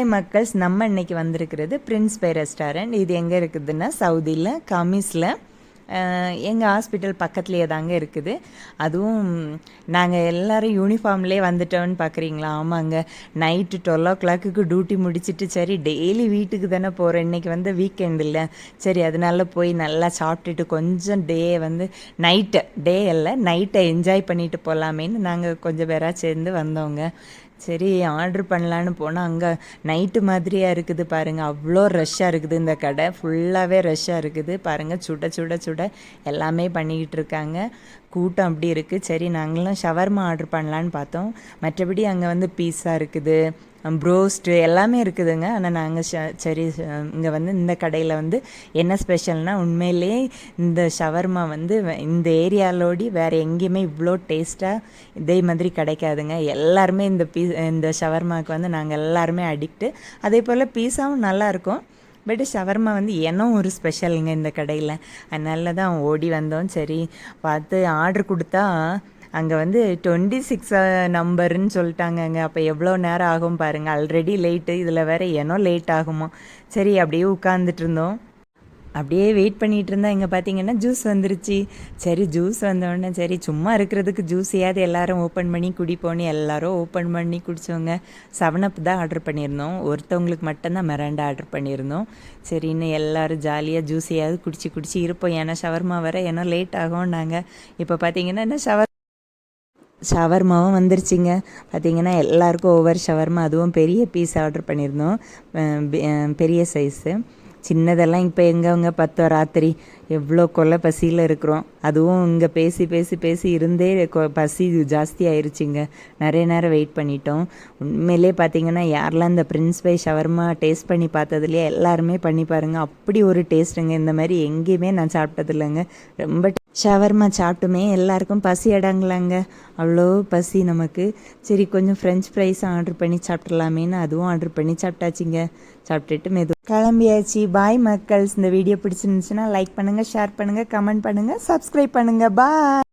Hi மக்கள்ஸ் நம்ம இன்னைக்கு வந்திருக்கிறது பிரின்ஸ் பை ரெஸ்டாரண்ட் இது எங்கே இருக்குதுன்னா சவுதியில் கமிஸில் எங்கள் ஹாஸ்பிட்டல் பக்கத்துலேயே தாங்க இருக்குது. அதுவும் நாங்கள் எல்லோரும் யூனிஃபார்ம்லேயே வந்துட்டோம்னு பார்க்குறீங்களா ஆமாங்க. நைட்டு டுவெல் ஓ கிளாக்குக்கு டியூட்டி முடிச்சிட்டு சரி டெய்லி வீட்டுக்கு தானே போகிறோம் இன்றைக்கி வந்து வீக்கெண்ட் இல்லை. சரி அதனால போய் நல்லா சாப்பிட்டுட்டு கொஞ்சம் டே வந்து நைட்டு டே இல்லை நைட்டை என்ஜாய் பண்ணிட்டு போகலாமேன்னு நாங்கள் கொஞ்சம் பேராக சேர்ந்து வந்தோங்க. சரி ஆர்டர் பண்ணலான்னு போனால் அங்கே நைட்டு மாதிரியாக இருக்குது பாருங்கள் அவ்வளோ ரஷ்ஷாக இருக்குது. இந்த கடை ஃபுல்லாகவே ரஷ்ஷாக இருக்குது. பாருங்கள் சுட சுட சுட எல்லாமே பண்ணிக்கிட்டு இருக்காங்க. கூட்டம் அப்படி இருக்குது சரி நாங்களும் ஷவர்மா ஆர்டர் பண்ணலான்னு பார்த்தோம். மற்றபடி அங்கே வந்து பீஸா இருக்குது. ப்ரோஸ்ட்டு எல்லாமே இருக்குதுங்க. ஆனால் நாங்கள் ஷ சரி இங்கே வந்து இந்த கடையில் வந்து என்ன ஸ்பெஷல்னால் உண்மையிலே இந்த ஷவர்மா வந்து இந்த ஏரியாலோடி வேறு எங்கேயுமே இவ்வளோ டேஸ்ட்டாக இதே மாதிரி கிடைக்காதுங்க. எல்லாருமே இந்த பீ இந்த ஷவர்மாவுக்கு வந்து நாங்கள் எல்லாருமே அடிக்ட்டு அதே போல் பீஸாவும் நல்லாயிருக்கும் பட் ஷவர்மா வந்து எனவும் ஒரு ஸ்பெஷலுங்க இந்த கடையில். அதனால தான் ஓடி வந்தோம். சரி பார்த்து ஆர்டர் கொடுத்தா அங்கே வந்து டுவெண்ட்டி சிக்ஸ் நம்பருன்னு சொல்லிட்டாங்கங்க அப்போ எவ்வளோ நேரம் ஆகும் பாருங்கள் ஆல்ரெடி லேட்டு இதில் வேறு ஏனோ லேட் ஆகுமா. சரி அப்படியே உட்காந்துட்டு இருந்தோம். அப்படியே வெயிட் பண்ணிகிட்டு இருந்தால் இங்கே பார்த்தீங்கன்னா ஜூஸ் வந்துருச்சு. சரி ஜூஸ் வந்தோடனே சரி சும்மா இருக்கிறதுக்கு ஜூஸையாவது எல்லோரும் ஓப்பன் பண்ணி குடிப்போன்னு எல்லோரும் ஓப்பன் பண்ணி குடித்தவங்க செவனப் தான் ஆர்டர் பண்ணியிருந்தோம். ஒருத்தவங்களுக்கு மட்டும்தான் மெராண்டா ஆர்டர் பண்ணியிருந்தோம். சரின்னு எல்லோரும் ஜாலியாக ஜூஸையாவது குடிச்சு குடிச்சு இருப்போம். ஏன்னா ஷவர்மா வர ஏன்னா லேட் ஆகும் நாங்கள் இப்போ பார்த்தீங்கன்னா என்ன ஷவர் ஷவர்மாவும் வந்துருச்சுங்க. பார்த்தீங்கன்னா எல்லாருக்கும் ஒவ்வொரு ஷவர்மா அதுவும் பெரிய பீஸ் ஆர்டர் பண்ணியிருந்தோம். பெரிய சைஸு சின்னதெல்லாம் இப்போ எங்கவங்க பத்தோ ராத்திரி எவ்வளோ கொலை பசியில் இருக்கிறோம். அதுவும் இங்கே பேசி பேசி பேசி இருந்தே பசி ஜாஸ்தி ஆயிடுச்சுங்க நிறைய நேரம் வெயிட் பண்ணிட்டோம். உண்மையிலே பார்த்தீங்கன்னா யாரெல்லாம் இந்த பிரின்ஸ் பை ஷவர்மா டேஸ்ட் பண்ணி பார்த்ததுலையே எல்லாருமே பண்ணி பாருங்கள் அப்படி ஒரு டேஸ்ட்டுங்க இந்த மாதிரி எங்கேயுமே நான் சாப்பிட்டது இல்லைங்க ரொம்ப ஷவர்மா சாப்பிட்டுமே எல்லாருக்கும் பசி அடங்கலாங்க. அவ்வளோ பசி நமக்கு. சரி கொஞ்சம் ஃப்ரெஞ்ச் ஃப்ரைஸ் ஆர்டர் பண்ணி சாப்பிட்றலாமேன்னு அதுவும் ஆர்டர் பண்ணி சாப்பிட்டாச்சிங்க. சாப்பிட்டுட்டு மெது கிளம்பியாச்சு. பாய் மக்கள்ஸ். இந்த வீடியோ பிடிச்சிருந்துச்சுன்னா லைக் பண்ணுங்கள் ஷேர் பண்ணுங்கள் கமெண்ட் பண்ணுங்கள் சப்ஸ்கிரைப் பண்ணுங்கள் பாய்